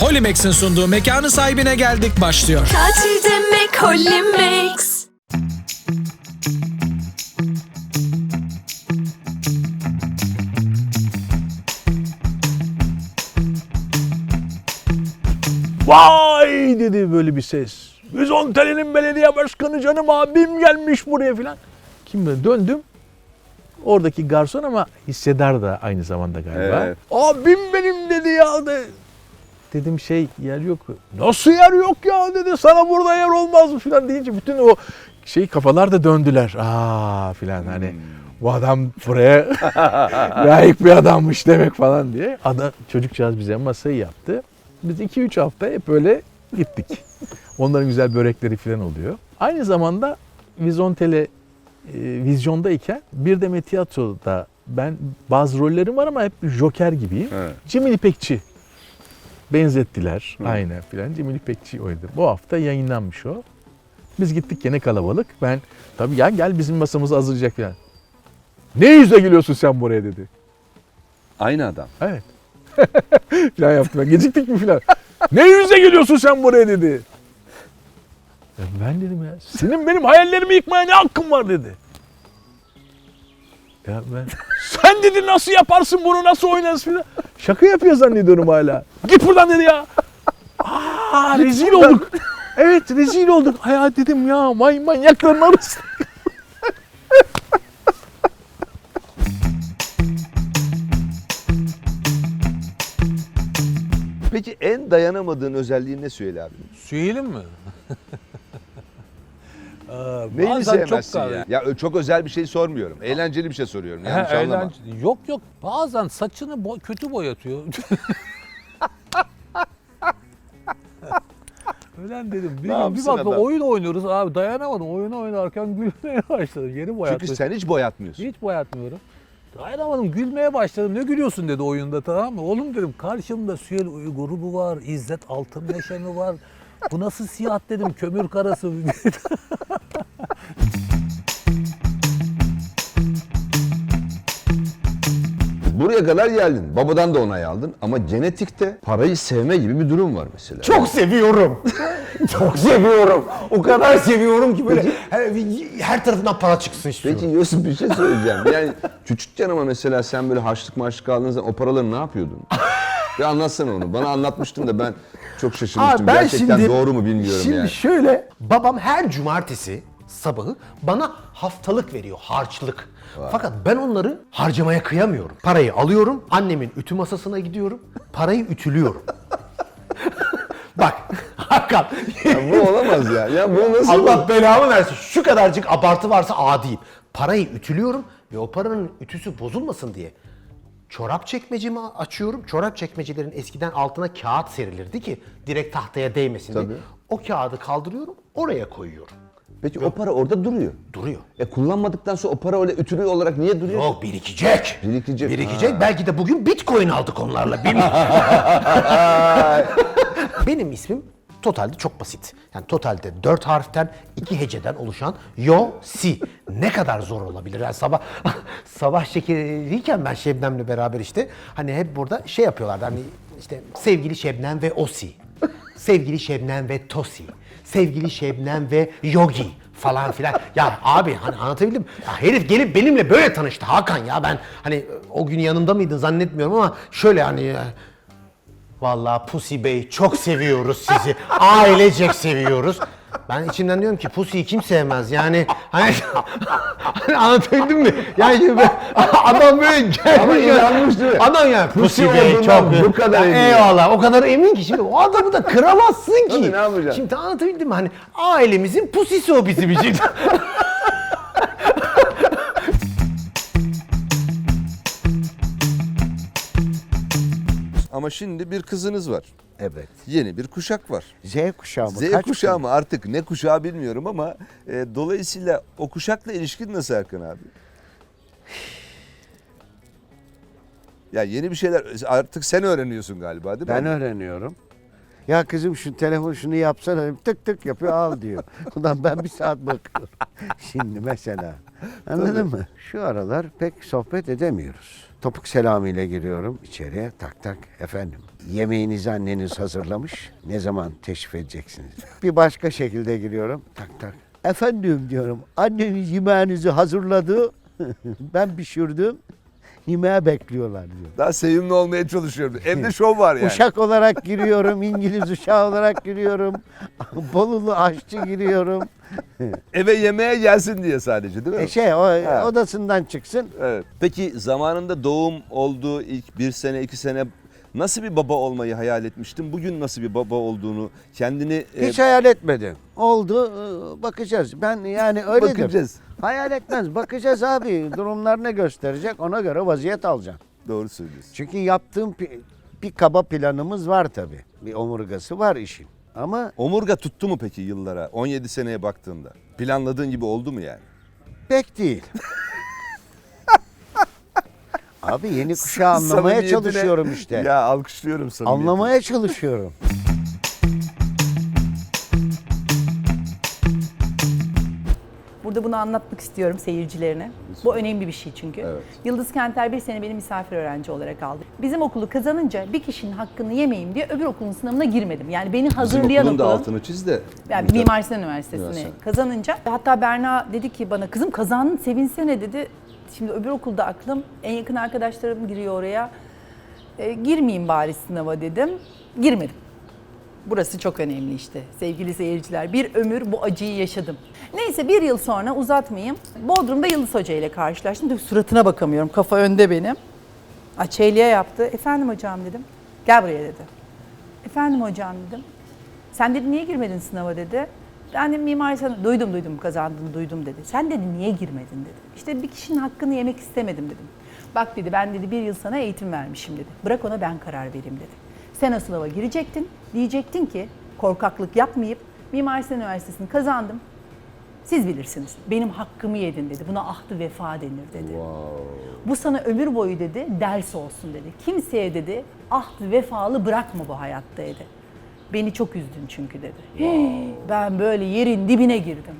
Holimex'in sunduğu mekanın sahibine geldik başlıyor. Tatil demek Holimix. Vay dedi böyle bir ses. Vizontele'nin belediye başkanı canım abim gelmiş buraya filan. Kim ben döndüm. Oradaki garson ama hissedar da aynı zamanda galiba. Evet. Abim benim dedi ya. De. Dedim şey yer yok. Nasıl yer yok ya dedi. Sana burada yer olmaz mı filan deyince bütün o şey kafalar da döndüler. Aa filan hani bu adam buraya layık bir adammış demek falan diye. Ada çocukcağız bize masayı yaptı. Biz 2-3 hafta hep böyle gittik. Onların güzel börekleri falan oluyor. Aynı zamanda Vizontele e, vizyondayken bir de tiyatroda ben bazı rollerim var ama hep joker gibiyim. Evet. Cemil İpekçi benzettiler. Aynen filan. Cemil İpekçi oynadı. Bu hafta yayınlanmış o. Biz gittik gene kalabalık. Ben tabii ya gel bizim masamızı hazırlayacak filan. Ne yüzle geliyorsun sen buraya dedi. Aynı adam. Evet. filan yaptı ben. Geciktik mi filan. ne yüzle geliyorsun sen buraya dedi. Ya ben dedim ya senin benim hayallerimi yıkmaya ne hakkın var dedi. Ya ben sen dedi nasıl yaparsın bunu nasıl oynarsın filan. Şaka yapıyor zannediyorum hala. Git buradan dedi ya. Aa rezil olduk. Evet rezil olduk. Ay dedim ya may manyakların arasında. Peki en dayanamadığın özelliğin ne Süheyl abi? Söyleyelim mi? Aa, Neyini bazen sevmezsin çok ya? Ya çok özel bir şey sormuyorum. Eğlenceli bir şey soruyorum. Yanlış anlama. eğlence- Yok yok bazen saçını bo- kötü boyatıyor. Öyle dedim. Bir, Ne gün bir yapsın baktım adam? oyun oynuyoruz abi dayanamadım. Oyunu oynarken gülmeye başladım. Yeni boyatmış. Çünkü sen hiç boyatmıyorsun. Hiç boyatmıyorum. Dayanamadım gülmeye başladım. Ne gülüyorsun dedi oyunda tamam mı? Oğlum dedim karşımda Süheyl grubu var. İzzet Altınmeşe mi var? Bu nasıl siyah dedim kömür karası. Buraya kadar geldin. Babadan da onay aldın. Ama genetikte parayı sevme gibi bir durum var mesela. Çok seviyorum. Çok seviyorum. O kadar seviyorum ki böyle her, her tarafından para çıksın istiyorum. Peki Yusuf bir şey söyleyeceğim. Yani küçükken ama mesela sen böyle harçlık maçlık aldığın zaman o paraları ne yapıyordun? Bir anlatsana onu. Bana anlatmıştın da ben çok şaşırmıştım. Gerçekten doğru mu bilmiyorum şimdi yani. şöyle babam her cumartesi sabahı bana haftalık veriyor harçlık. Fakat ben onları harcamaya kıyamıyorum. Parayı alıyorum, annemin ütü masasına gidiyorum, parayı ütülüyorum. Bak Hakan. Ya bu olamaz ya. Ya bu nasıl Allah belamı versin. Şu kadarcık abartı varsa adiyim. Parayı ütülüyorum ve o paranın ütüsü bozulmasın diye çorap çekmecemi açıyorum. Çorap çekmecelerin eskiden altına kağıt serilirdi ki direkt tahtaya değmesin Tabii. diye. O kağıdı kaldırıyorum, oraya koyuyorum. Peki o para orada duruyor. Duruyor. E kullanmadıktan sonra o para öyle ütülü olarak niye duruyor? Yok birikecek. Birikecek. Birikecek. Belki de bugün bitcoin aldık onlarla. Bilmiyorum. Benim ismim totalde çok basit. Yani totalde dört harften iki heceden oluşan Yo Si. Ne kadar zor olabilir? Yani sabah sabah şekeriyken ben Şebnem'le beraber işte hani hep burada şey yapıyorlardı hani işte sevgili Şebnem ve Osi. Sevgili Şebnem ve Tosi. Sevgili Şebnem ve Yogi falan filan. Ya abi hani anlatabildim. Ya herif gelip benimle böyle tanıştı Hakan ya ben hani o gün yanımda mıydın zannetmiyorum ama şöyle hani Vallahi Pusi Bey çok seviyoruz sizi. Ailecek seviyoruz. Ben içimden diyorum ki Pusi'yi kim sevmez yani hani, hani anlatabildim mi? Yani şimdi ben- adam böyle gelmiş. Ama inanmış değil mi? Adam yani Pusi, Pusi Bey olduğundan çok bu kadar emin. Eyvallah o kadar emin ki şimdi o adamı da kıramazsın ki. Tabii, ne yapacaksın? Şimdi anlatabildim mi? Hani ailemizin pusisi o bizim için. Ama şimdi bir kızınız var. Evet. Yeni bir kuşak var. Z kuşağı mı? Z Kaç kuşağı mı artık ne kuşağı bilmiyorum ama e, dolayısıyla o kuşakla ilişkin nasıl Erkan abi? Ya yeni bir şeyler artık sen öğreniyorsun galiba değil mi? Ben öğreniyorum. Ya kızım şu telefon şunu yapsana tık tık yapıyor al diyor. Ulan ben bir saat bakıyorum. Şimdi mesela Anladın mı? Şu aralar pek sohbet edemiyoruz. Topuk selamıyla giriyorum içeriye tak tak efendim. Yemeğinizi anneniz hazırlamış. Ne zaman teşrif edeceksiniz? Bir başka şekilde giriyorum tak tak. Efendim diyorum anneniz yemeğinizi hazırladı. ben pişirdim. Yemeğe bekliyorlar diyor. Daha sevimli olmaya çalışıyorum. Evde şov var yani. Uşak olarak giriyorum, İngiliz uşağı olarak giriyorum. Bolulu aşçı giriyorum. Eve yemeğe gelsin diye sadece değil mi? E şey o Ha. odasından çıksın. Evet. Peki zamanında doğum olduğu ilk bir sene iki sene nasıl bir baba olmayı hayal etmiştin? Bugün nasıl bir baba olduğunu kendini e, Hiç hayal etmedim. Oldu e, bakacağız. Ben yani öyledir. bakacağız. Hayal etmez. Bakacağız abi. Durumlar ne gösterecek ona göre vaziyet alacağım. Doğru söylüyorsun. Çünkü yaptığım pi- bir kaba planımız var tabii. Bir omurgası var işin. Ama Omurga tuttu mu peki yıllara? 17 seneye baktığında. Planladığın gibi oldu mu yani? pek değil. abi yeni kuşağı anlamaya çalışıyorum işte. Ya alkışlıyorum samimiyetini. Anlamaya çalışıyorum. Burada bunu anlatmak istiyorum seyircilerine. Bu önemli bir şey çünkü. Evet. Yıldız Kenter bir sene beni misafir öğrenci olarak aldı. Bizim okulu kazanınca bir kişinin hakkını yemeyeyim diye öbür okulun sınavına girmedim. Yani beni Bizim hazırlayan okulun da okulun. altını çiz de. Yani Mimar Sinan Üniversitesi'ni Üniversite. kazanınca hatta Berna dedi ki bana kızım kazandın sevinsene dedi. Şimdi öbür okulda aklım en yakın arkadaşlarım giriyor oraya. E, girmeyeyim bari sınava dedim. Girmedim. Burası çok önemli işte sevgili seyirciler. Bir ömür bu acıyı yaşadım. Neyse bir yıl sonra uzatmayayım. Bodrum'da Yıldız Hoca ile karşılaştım. Tabii suratına bakamıyorum. Kafa önde benim. Açeliye yaptı. Efendim hocam dedim. Gel buraya dedi. Efendim hocam dedim. Sen dedi niye girmedin sınava dedi. Ben de mimar sana duydum duydum kazandın duydum dedi. Sen dedi niye girmedin dedi. İşte bir kişinin hakkını yemek istemedim dedim. Bak dedi ben dedi bir yıl sana eğitim vermişim dedi. Bırak ona ben karar vereyim dedi. Sen o sınava girecektin. Diyecektin ki korkaklık yapmayıp Mimar Sinan Üniversitesi'ni kazandım. Siz bilirsiniz. Benim hakkımı yedin dedi. Buna ahdı vefa denir dedi. Bu sana ömür boyu dedi ders olsun dedi. Kimseye dedi ahd vefalı bırakma bu hayatta dedi. Beni çok üzdün çünkü dedi. Ben böyle yerin dibine girdim.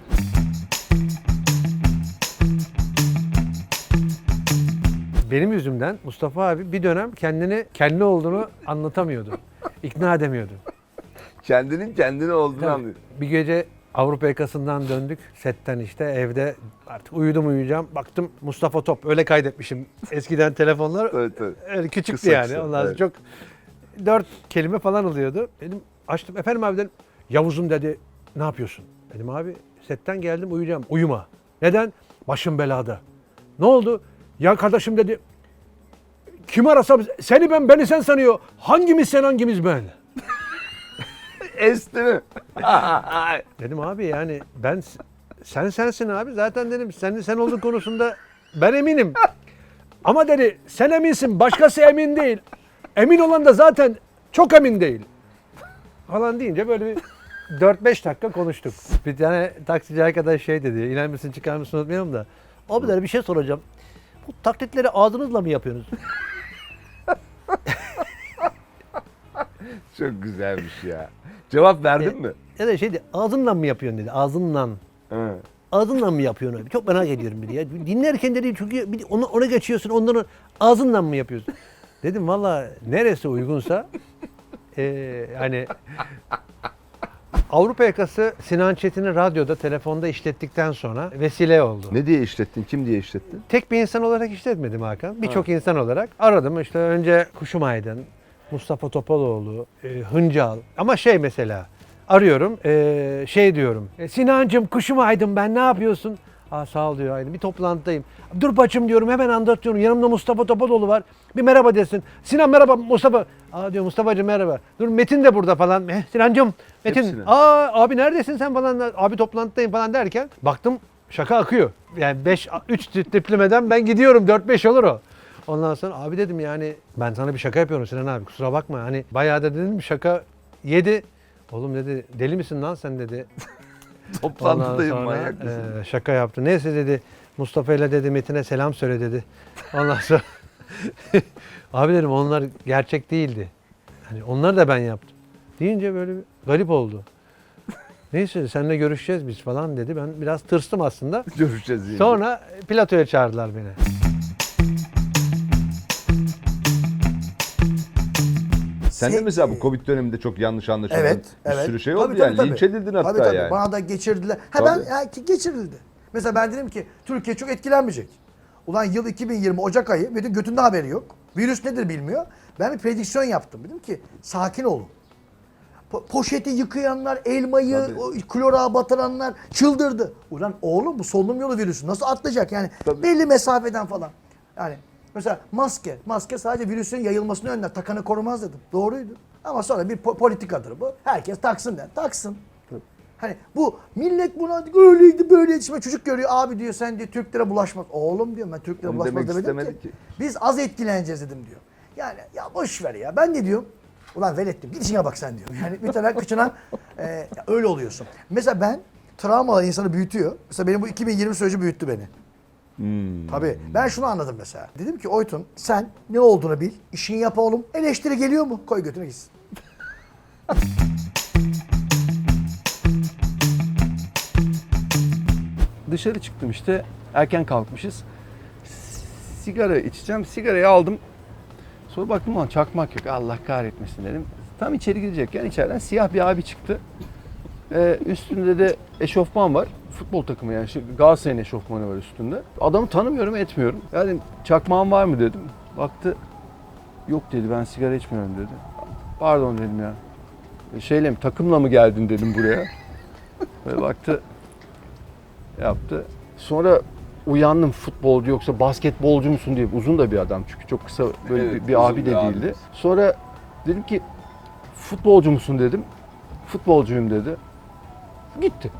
Benim yüzümden Mustafa abi bir dönem kendini kendi olduğunu anlatamıyordu. İkna edemiyordu. Kendinin kendine olduğunu Tabii. anlıyor. Bir gece Avrupa yakasından döndük. Setten işte evde artık uyudum uyuyacağım. Baktım Mustafa Top öyle kaydetmişim. Eskiden telefonlar Evet, evet. öyle küçüktü Kısa yani. kısa, Ondan sonra evet. çok dört kelime falan oluyordu. Dedim açtım efendim abi dedim. Yavuz'um dedi ne yapıyorsun? Dedim abi setten geldim uyuyacağım. Uyuma. Neden? Başım belada. Ne oldu? Ya kardeşim dedi kim arasam seni ben beni sen sanıyor. Hangimiz sen hangimiz ben? Esti mi? Dedim abi yani ben sen sensin abi zaten dedim senin sen olduğun konusunda ben eminim. Ama dedi sen eminsin başkası emin değil. Emin olan da zaten çok emin değil. Falan deyince böyle bir 4-5 dakika konuştuk. Bir tane taksici arkadaş şey dedi. İner misin çıkar mısın unutmayalım da. Abi dedi bir şey soracağım. Bu taklitleri ağzınızla mı yapıyorsunuz? Çok güzelmiş ya. Cevap verdin mi? Ya da şey dedi ağzınla mı yapıyorsun dedi. Ağzınla. He. Ağzınla mı yapıyorsun abi? Çok merak ediyorum dedi ya. Dinlerken dedi çünkü bir- onu, ona geçiyorsun ondan ağzınla mı yapıyorsun? Dedim valla neresi uygunsa eee hani Avrupa yakası Sinan Çetin'i radyoda, telefonda işlettikten sonra vesile oldu. Ne diye işlettin? Kim diye işlettin? Tek bir insan olarak işletmedim Hakan. Birçok insan olarak aradım. İşte önce Kuşum Aydın, Mustafa Topaloğlu, e, Hıncal. Ama şey mesela arıyorum e, şey diyorum. E, Sinancım Kuşum Aydın ben ne yapıyorsun? Aa sağ ol diyor Aydın. Bir toplantıdayım. Dur bacım diyorum hemen anlatıyorum. Yanımda Mustafa Topaloğlu var. Bir merhaba desin. Sinan merhaba Mustafa. Aa diyor Mustafa'cığım merhaba. Dur Metin de burada falan. Eh, Sinancım Metin. Hepsine. Aa abi neredesin sen falan. Abi toplantıdayım falan derken baktım şaka akıyor. Yani 5 3 tiplemeden ben gidiyorum 4-5 olur o. Ondan sonra abi dedim yani ben sana bir şaka yapıyorum Sinan abi kusura bakma. Hani bayağı da dedim şaka yedi. Oğlum dedi deli misin lan sen dedi. Toplantıdayım Ondan sonra, manyak mısın? e, şaka yaptı. Neyse dedi Mustafa ile dedi Metin'e selam söyle dedi. Ondan sonra abi dedim onlar gerçek değildi. Hani onları da ben yaptım. Deyince böyle bir garip oldu. Neyse seninle görüşeceğiz biz falan dedi. Ben biraz tırstım aslında. Görüşeceğiz. Sonra platoya çağırdılar beni. Sen de mesela bu Covid döneminde çok yanlış anlaşıldın. Evet, Bir evet. sürü şey Tabii, oldu tabii, yani. tabii. Linç edildin hatta tabii, tabii. yani. Bana da geçirdiler. Ha Tabii. ben ya, geçirildi. Mesela ben dedim ki Türkiye çok etkilenmeyecek. Ulan yıl 2020 Ocak ayı bütün götünde haberi yok. Virüs nedir bilmiyor. Ben bir prediksiyon yaptım. Dedim ki sakin olun. Po- poşeti yıkayanlar, elmayı o klora batıranlar çıldırdı. Ulan oğlum bu solunum yolu virüsü nasıl atlayacak yani belli mesafeden falan. Yani mesela maske, maske sadece virüsün yayılmasını önler, takanı korumaz dedim. Doğruydu. Ama sonra bir po- politikadır bu. Herkes taksın der. Taksın. Hani bu millet buna öyleydi böyleydi. Şimdi çocuk görüyor abi diyor sen diyor Türklere bulaşmaz. Oğlum diyor ben Türklere Onu bulaşmaz demek demedim ki. ki. Biz az etkileneceğiz dedim diyor. Yani ya boş ver ya. Ben ne diyorum? Ulan velet diyorum. Git işine bak sen diyorum. Yani bir tane kıçına e, öyle oluyorsun. Mesela ben travmalar insanı büyütüyor. Mesela benim bu 2020 süreci büyüttü beni. Tabii. Ben şunu anladım mesela. Dedim ki Oytun sen ne olduğunu bil. işini yap oğlum. Eleştiri geliyor mu? Koy götüne gitsin. Dışarı çıktım işte. Erken kalkmışız. Sigara içeceğim. Sigarayı aldım. Sonra baktım lan çakmak yok. Allah kahretmesin dedim. Tam içeri girecekken içeriden siyah bir abi çıktı. Ee, üstünde de eşofman var. Futbol takımı yani. Şu Galatasaray'ın eşofmanı var üstünde. Adamı tanımıyorum etmiyorum. Yani çakmağın var mı dedim. Baktı. Yok dedi ben sigara içmiyorum dedi. Pardon dedim ya. "E, Şeyle mi takımla mı geldin dedim buraya. Böyle baktı yaptı. Sonra uyandım futbolcu yoksa basketbolcu musun diye uzun da bir adam çünkü çok kısa böyle Evet, bir, bir abi de bir abi. değildi. Sonra dedim ki futbolcu musun dedim. Futbolcuyum dedi. Gitti.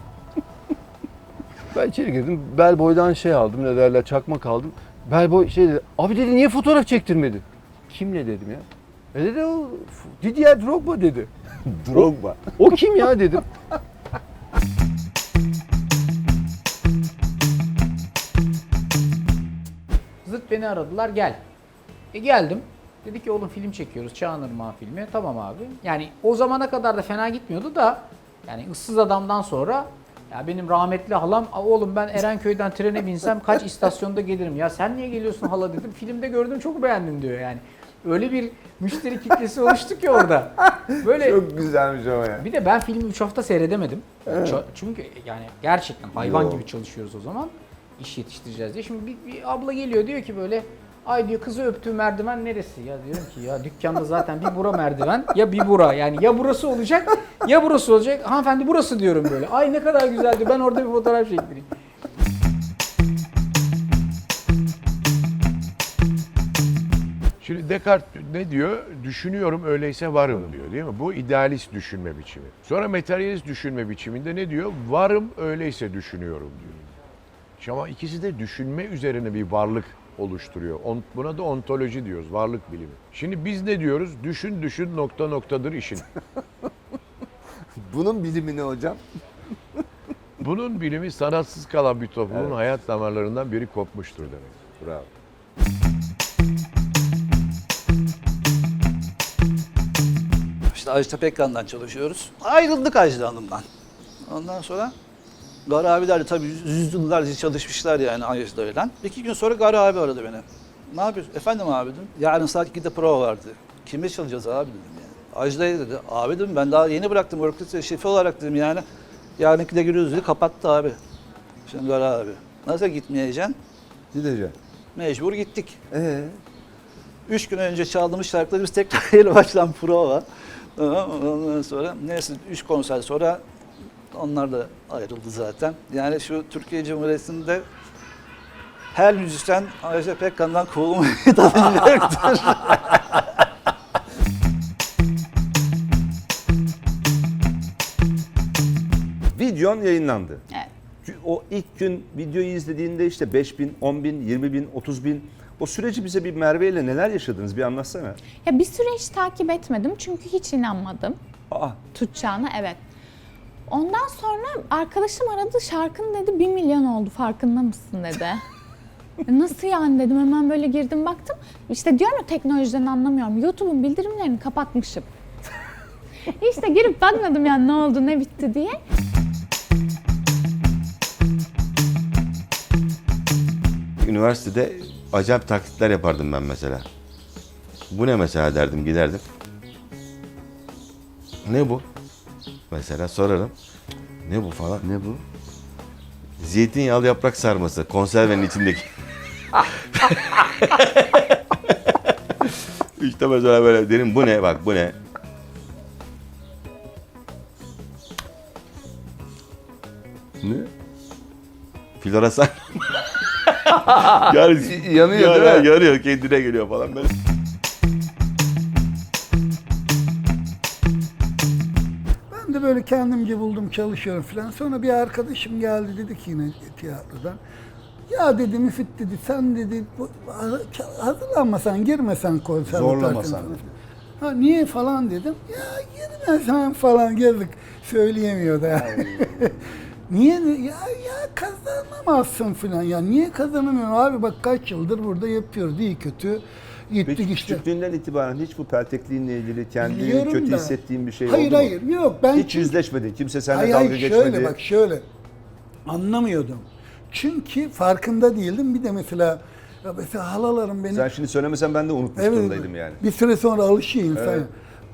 Ben içeri girdim. Bellboy'dan şey aldım ne derler çakmak aldım. Bellboy şey dedi. Abi dedi niye fotoğraf çektirmedi? Kimle dedim ya. E dedi o Didier Drogba dedi. Drogba. O kim ya dedim. Zıt beni aradılar gel. E geldim. Dedi ki oğlum film çekiyoruz Çağan Irmağı filmi. Tamam abi. Yani o zamana kadar da fena gitmiyordu da yani ıssız adamdan sonra ya benim rahmetli halam "Aa, oğlum ben Erenköy'den trene binsem kaç istasyonda gelirim. Ya sen niye geliyorsun hala dedim. Filmde gördüm çok beğendim diyor yani. Öyle bir müşteri kitlesi oluştu ki orada. Böyle Çok güzelmiş ama ya. bir de ben filmi 3 hafta seyredemedim. Ç- Çünkü yani gerçekten hayvan gibi çalışıyoruz o zaman. İş yetiştireceğiz diye. Şimdi bir, bir abla geliyor diyor ki böyle Ay diyor kızı öptüğü merdiven neresi? Ya diyorum ki ya dükkanda zaten bir bura merdiven ya bir bura yani ya burası olacak ya burası olacak. Hanımefendi burası diyorum böyle. Ay ne kadar güzel diyor ben orada bir fotoğraf çektireyim. Şimdi Descartes ne diyor? Düşünüyorum öyleyse varım diyor değil mi? Bu idealist düşünme biçimi. Sonra materyalist düşünme biçiminde ne diyor? Varım öyleyse düşünüyorum diyor. Şimdi Ama ikisi de düşünme üzerine bir varlık oluşturuyor. On- Buna da ontoloji diyoruz, varlık bilimi. Şimdi biz ne diyoruz? Düşün düşün nokta noktadır işin. Bunun bilimi ne hocam? Bunun bilimi sanatsız kalan bir toplumun hayat damarlarından biri kopmuştur demek. Bravo. İşte Ajda Pekkan'dan çalışıyoruz. Ayrıldık Ajda Hanım'dan. Ondan sonra Gar abiler de tabii yüz- yüzyıllarca çalışmışlar yani Ajda'yla. İki gün sonra Gar abi aradı beni. Ne yapıyorsun? Efendim abi dedim. Yarın saat 2'de prova vardı. Kime çalacağız abi dedim yani. Ajda'ya dedi. Abi dedim ben daha yeni bıraktım orkestra şefi olarak dedim yani. Yarın 2'de giriyoruz dedi. Kapattı abi. Şimdi Gar abi. Nasıl gitmeyeceksin? Gideceğim. Mecbur gittik. Ee? Üç gün önce çaldığımız şarkıları biz tekrar yeni baştan prova. Ondan sonra neyse üç konser sonra onlar da ayrıldı zaten. Yani şu Türkiye Cumhuriyeti'nde her müzisyen Ajda Pekkan'dan kovulmayı tadacaktır. Videon yayınlandı. Evet. O ilk gün videoyu izlediğinde işte 5 bin, 10 bin, 20 bin, 30 bin. O süreci bize bir Merve ile neler yaşadınız bir anlatsana. Ya bir süre hiç takip etmedim çünkü hiç inanmadım Aa, tutacağına evet. Ondan sonra arkadaşım aradı şarkın dedi 1 milyon oldu farkında mısın dedi. E, Nasıl yani dedim hemen böyle girdim baktım. İşte diyorum ya teknolojiden anlamıyorum. YouTube'un bildirimlerini kapatmışım. işte girip bakmadım yani ne oldu ne bitti diye. Üniversitede acayip taklitler yapardım ben mesela. Bu ne mesela derdim giderdim. Ne bu? Mesela sorarım. Ne bu falan? Ne bu? Zeytinyağlı yaprak sarması. Konservenin içindeki. işte mesela böyle derim bu ne bak bu ne? Ne? Floresan. yani, Yanıyor değil mi? Yanıyor kendine geliyor falan böyle. Böyle kendimce buldum çalışıyorum falan. Sonra bir arkadaşım geldi dedi ki yine tiyatrodan. Ya dedi Müfit dedi sen dedi bu- hazırlanmasan girmesen konservatuar. Zorlamasan. Ha niye falan dedim. Ya girmesen falan girdik. Söyleyemiyor da yani. niye de- ya ya kazanamazsın falan ya. Niye kazanamıyorum abi bak kaç yıldır burada yapıyoruz iyi kötü. Gittik Peki işte. küçüklüğünden itibaren hiç bu peltekliğinle ilgili kendini Biliyorum kötü da. hissettiğin bir şey Hayır, oldu mu? hayır, yok, ben Hiç çünkü- yüzleşmedin. Kimse seninle Hayır, dalga hayır, geçmedi. Şöyle bak şöyle. Anlamıyordum. Çünkü farkında değildim. Bir de mesela ya mesela halalarım beni Sen şimdi söylemesen ben de unutmuş Evet, durumdaydım yani. Bir süre sonra alışıyor insan. Evet.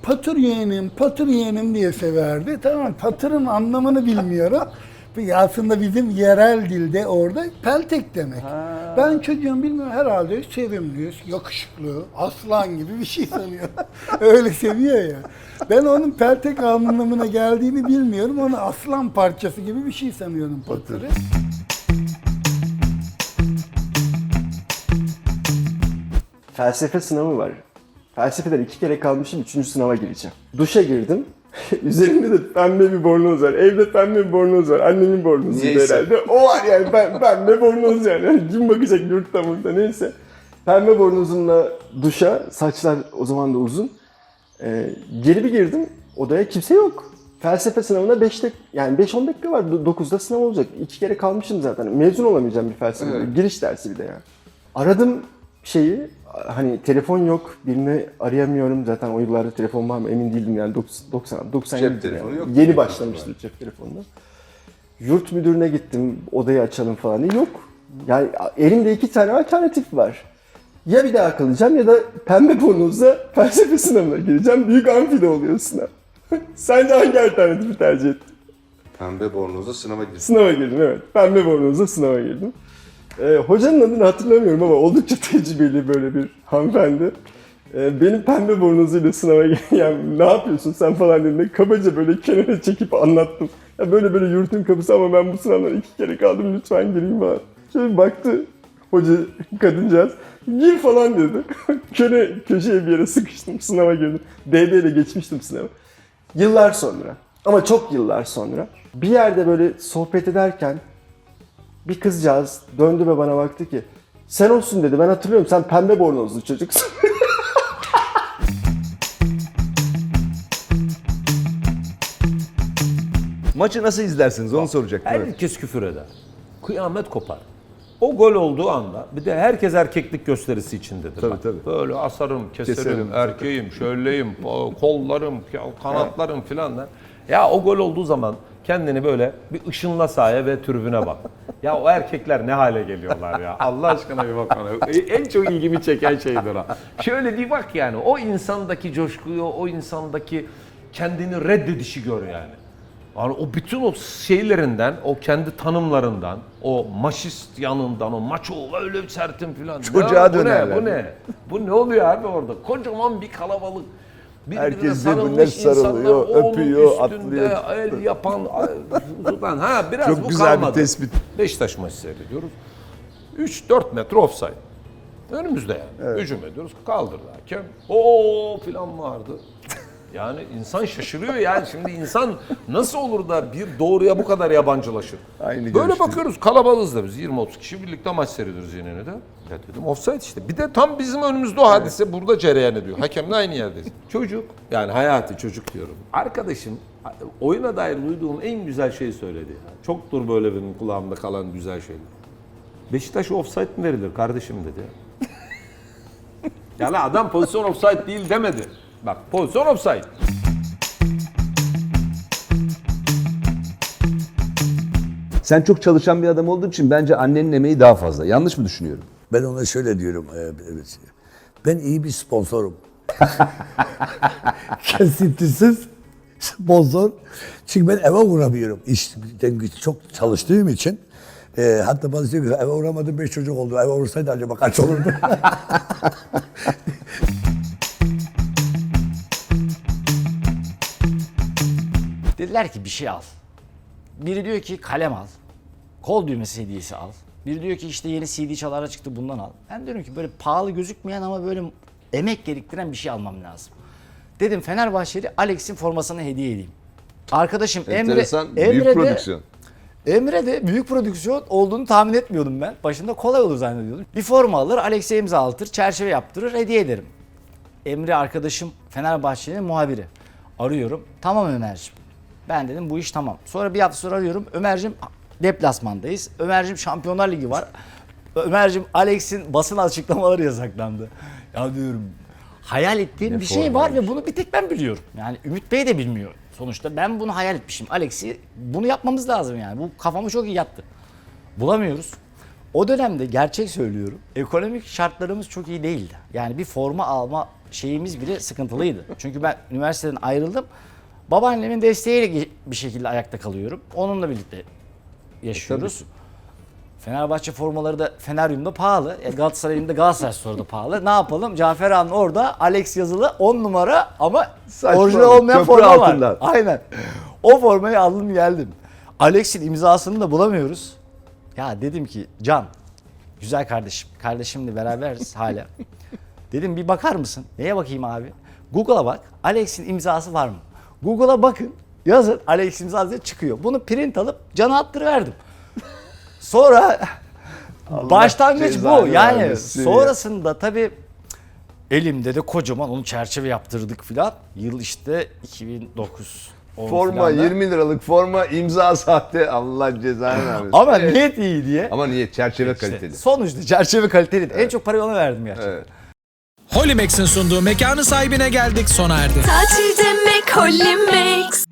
Patır yeğenim, patır yeğenim diye severdi. Tamam patırın anlamını bilmiyorum. Aslında bizim yerel dilde orada peltek demek. Ben çocuğum bilmiyorum herhalde sevimli, yakışıklı, aslan gibi bir şey sanıyor. Öyle seviyor ya. Ben onun peltek anlamına geldiğini bilmiyorum. Onu aslan parçası gibi bir şey sanıyorum patırı. Felsefe sınavı var. Felsefeden iki kere kalmışım, üçüncü sınava gireceğim. Duşa girdim. Üzerimde de pembe bir bornoz var. Evde pembe bir bornoz var. Annemin bornozuydu Niyeyse. herhalde. O var yani ben, pembe bornoz yani. yani. Kim bakacak yurtta burada neyse. Pembe bornozumla duşa, saçlar o zaman da uzun. Ee, geri bir girdim, odaya kimse yok. Felsefe sınavına 5 dak yani 5-10 dakika var. 9'da sınav olacak. İki kere kalmışım zaten. Mezun olamayacağım bir felsefe. Evet. Giriş dersi bir de yani. Aradım şeyi, hani telefon yok, birini arayamıyorum. Zaten o yıllarda telefon var mı emin değildim yani 90 90 Cep yani. telefonu yok. Yeni başlamıştı cep telefonunda. Yurt müdürüne gittim, odayı açalım falan. Yok. Yani elimde iki tane alternatif var. Ya bir daha kalacağım ya da pembe bornozla felsefe sınavına gireceğim. Büyük amfide oluyor sınav. Sence hangi alternatifi tercih ettin? Pembe bornozla sınava girdim. Sınava girdim evet. Pembe bornozla sınava girdim. Ee, hocanın adını hatırlamıyorum ama oldukça tecrübeli böyle bir hanımefendi. Ee, benim pembe bornozuyla sınava gel- yani ne yapıyorsun sen falan dediğinde kabaca böyle kenara çekip anlattım. Ya böyle böyle yurtun kapısı ama ben bu sınavdan iki kere kaldım lütfen gireyim falan. Şöyle baktı hoca kadıncağız. Gir falan dedi. Köne, köşeye bir yere sıkıştım sınava girdim. DB ile geçmiştim sınavı. Yıllar sonra ama çok yıllar sonra bir yerde böyle sohbet ederken bir kızcağız döndü ve bana baktı ki sen olsun dedi ben hatırlıyorum sen pembe bornozlu çocuksun. Maçı nasıl izlersiniz onu soracaktım. evet. Herkes küfür eder. Kıyamet kopar. O gol olduğu anda bir de herkes erkeklik gösterisi içindedir. Tabii, Bak, tabii. Böyle asarım, keserim, Keserim. erkeğim, şöyleyim, kollarım, kanatlarım filan der. Ya o gol olduğu zaman kendini böyle bir ışınla sahaya ve tribüne bak. Ya o erkekler ne hale geliyorlar ya. Allah aşkına bir bak ona. E, En çok ilgimi çeken şeydir ha. Şöyle bir bak yani o insandaki coşkuyu, o insandaki kendini reddedişi gör yani. Yani o bütün o şeylerinden, o kendi tanımlarından, o maşist yanından, o maço öyle sertim filan. Çocuğa Ne, bu ne, bu ne? Bu ne oluyor abi orada? Kocaman bir kalabalık. Birbirine Herkes birbirine sarılmış sarılıyor, insanlar, öpüyor, üstünde atlıyor. el yapan, falan. ha biraz Çok bu güzel bir kalmadı. tespit. Beşiktaş maçı seyrediyoruz. 3-4 metre offside. Önümüzde yani. Hücum ediyoruz. Kaldırdı hakem. Oo filan vardı. Yani insan şaşırıyor yani. Şimdi insan nasıl olur da bir doğruya bu kadar yabancılaşır? Aynı Böyle görüşteyim. bakıyoruz kalabalığız da biz 20-30 kişi birlikte maç seyrediyoruz yine de. Ya dedim offside işte. Bir de tam bizim önümüzde o hadise burada cereyan ediyor. Hakemle aynı yerdeyiz. Çocuk yani hayati çocuk diyorum. Arkadaşım oyuna dair duyduğum en güzel şeyi söyledi. ya. Çoktur böyle benim kulağımda kalan güzel şeyler. Beşiktaş offside mi verilir kardeşim dedi. yani adam pozisyon offside değil demedi. Bak pozisyon offside. Sen çok çalışan bir adam olduğun için bence annenin emeği daha fazla. Yanlış mı düşünüyorum? Ben ona şöyle diyorum. e, evet, Ben iyi bir sponsorum. Kesintisiz sponsor. Çünkü ben eve uğramıyorum. İşten çok çalıştığım için. E, hatta bazı diyor ki eve uğramadım beş çocuk oldu. Eve uğrasaydı acaba kaç olurdu? Dediler ki bir şey al. Biri diyor ki kalem al. Kol düğmesi hediyesi al. Biri diyor ki işte yeni CD çalara çıktı bundan al. Ben diyorum ki böyle pahalı gözükmeyen ama böyle emek gerektiren bir şey almam lazım. Dedim Fenerbahçeli Alex'in formasını hediye edeyim. Arkadaşım Emre, Enteresan, büyük Emre de, prodüksiyon. Emre de büyük prodüksiyon olduğunu tahmin etmiyordum ben. Başında kolay olur zannediyordum. Bir forma alır, Alex'e imza atır, çerçeve yaptırır, hediye ederim. Emre arkadaşım Fenerbahçe'nin muhabiri. Arıyorum. Tamam Ömerciğim. Ben dedim bu iş tamam. Sonra bir hafta sonra arıyorum. Ömerciğim deplasmandayız. Ömerciğim Şampiyonlar Ligi var. Ömerciğim Alex'in basın açıklamaları yasaklandı. Ya diyorum hayal ettiğim Ne bir şey var ve bunu bir tek ben biliyorum. Yani Ümit Bey de bilmiyor. Sonuçta ben bunu hayal etmişim. Alex'i bunu yapmamız lazım yani. Bu kafama çok iyi yattı. Bulamıyoruz. O dönemde gerçek söylüyorum. Ekonomik şartlarımız çok iyi değildi. Yani bir forma alma şeyimiz bile sıkıntılıydı. Çünkü ben üniversiteden ayrıldım. Babaannemin desteğiyle bir şekilde ayakta kalıyorum. Onunla birlikte yaşıyoruz. Fenerbahçe formaları da Feneryum'da pahalı. E, Galatasaray'ın da Galatasaray Store'da pahalı. Ne yapalım? Cafer Han orada Alex yazılı 10 numara ama Saçma. orijinal olmayan Köprü forma altından. var. Aynen. O formayı aldım geldim. Alex'in imzasını da bulamıyoruz. Ya dedim ki Can, güzel kardeşim. Kardeşimle beraberiz hala. Dedim bir bakar mısın? Neye bakayım abi? Google'a bak. Alex'in imzası var mı? Google'a bakın. Yazın Alex'in imzası diye çıkıyor. Bunu print alıp Can'a attırıverdim. Sonra başlangıç bu. Yani vermesin ya. sonrasında tabii elimde de kocaman onu çerçeve yaptırdık filan. Yıl işte 2009. 10 Forma filan da. 20 liralık forma imza sahte Allah cezanı vermesin. Ama Evet. niyet iyi diye. Ama niyet çerçeve İşte kaliteli. sonuçta çerçeve kaliteli. En çok parayı ona verdim gerçekten. Evet. Holimex'in sunduğu mekanın sahibine geldik sona erdi. Tatil demek Holy Mix.